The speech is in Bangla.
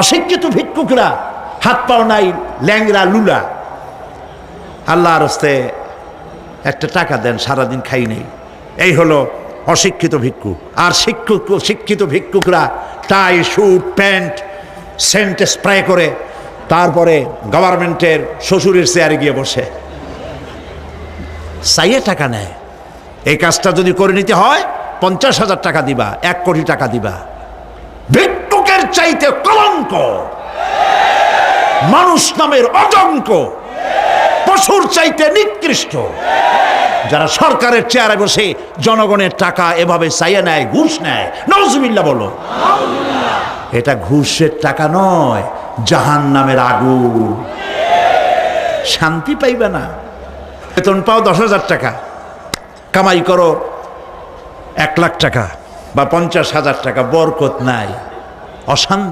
অশিক্ষিত ভিক্ষুকরা, হাত পাও নাই ল্যাংরা লুলা। আল্লাহ হস্তে একটা টাকা দেন, সারাদিন খাই নেই। এই হলো অশিক্ষিত ভিক্ষুক। আর শিক্ষক, শিক্ষিত ভিক্ষুকরা tie suit pant, scent spray করে, তারপরে গভর্নমেন্টের শ্বশুরের চেয়ারে গিয়ে বসে। চাইয়ে টাকা নেয়। এই কাজটা যদি করে নিতে হয়, পঞ্চাশ হাজার টাকা দিবা, এক কোটি টাকা দিবা। ভিক্ষুকের চাইতে কলঙ্ক। মানুষ নামের অজঙ্ক। পশুর চাইতে নিকৃষ্ট। যারা সরকারের চেয়ারে বসে জনগণের টাকা এভাবে চাইয়ে নেয়, ঘুষ নেয় নজমিল্লা বলো। এটা ঘুষের টাকা নয় জাহান নামের আগুন। শান্তি পাইবে না। বেতন পাও দশ হাজার টাকা, কামাই করো এক লাখ টাকা বা পঞ্চাশ হাজার টাকা, বরকত নাই। অশান্তি